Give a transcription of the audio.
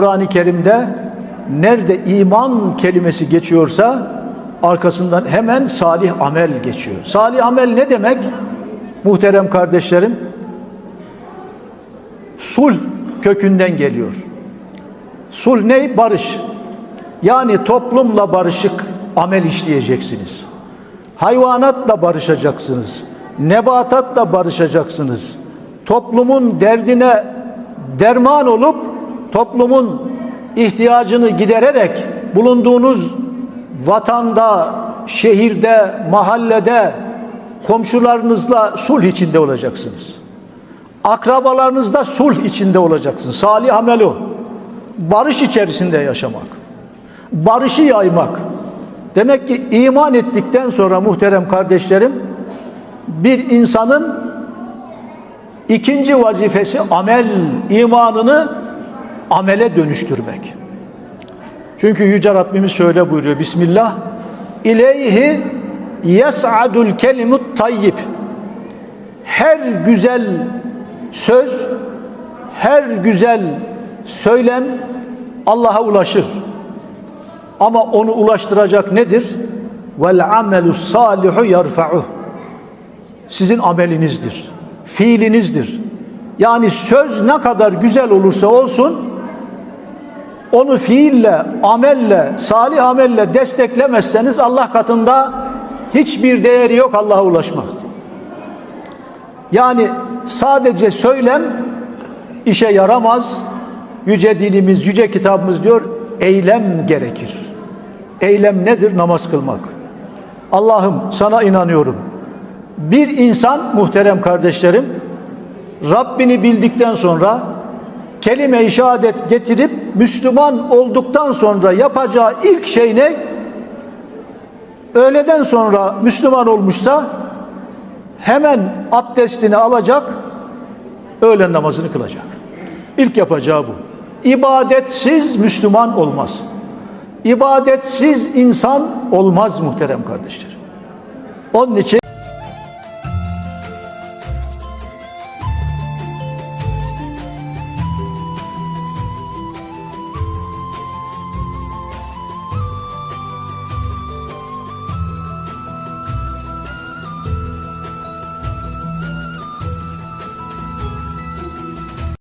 Kur'an-ı Kerim'de nerede iman kelimesi geçiyorsa arkasından hemen salih amel geçiyor. Salih amel ne demek? Muhterem kardeşlerim, sul kökünden geliyor. Sul ne? Barış. Yani toplumla barışık amel işleyeceksiniz. Hayvanatla barışacaksınız. Nebatatla barışacaksınız. Toplumun derdine derman olup toplumun ihtiyacını gidererek bulunduğunuz vatanda, şehirde, mahallede komşularınızla sulh içinde olacaksınız. Akrabalarınızda sulh içinde olacaksınız. Salih amel o. Barış içerisinde yaşamak. Barışı yaymak. Demek ki iman ettikten sonra muhterem kardeşlerim bir insanın ikinci vazifesi amel, imanını amele dönüştürmek. Çünkü Yüce Rabbimiz şöyle buyuruyor. Bismillah. İleyhi yes'adul kelimut tayyib. Her güzel söz, her güzel söylem Allah'a ulaşır. Ama onu ulaştıracak nedir? Vel amelu salihu yarfa'uh. Sizin amelinizdir. Fiilinizdir. Yani söz ne kadar güzel olursa olsun onu fiille, amelle, salih amelle desteklemezseniz Allah katında hiçbir değeri yok Allah'a ulaşmaz. Yani sadece söylem işe yaramaz. Yüce dinimiz, yüce kitabımız diyor eylem gerekir. Eylem nedir? Namaz kılmak. Allah'ım sana inanıyorum. Bir insan muhterem kardeşlerim Rabbini bildikten sonra kelime-i şehadet getirip Müslüman olduktan sonra yapacağı ilk şey ne? Öğleden sonra Müslüman olmuşsa hemen abdestini alacak, öğlen namazını kılacak. İlk yapacağı bu. İbadetsiz Müslüman olmaz. İbadetsiz insan olmaz muhterem kardeşler. Onun için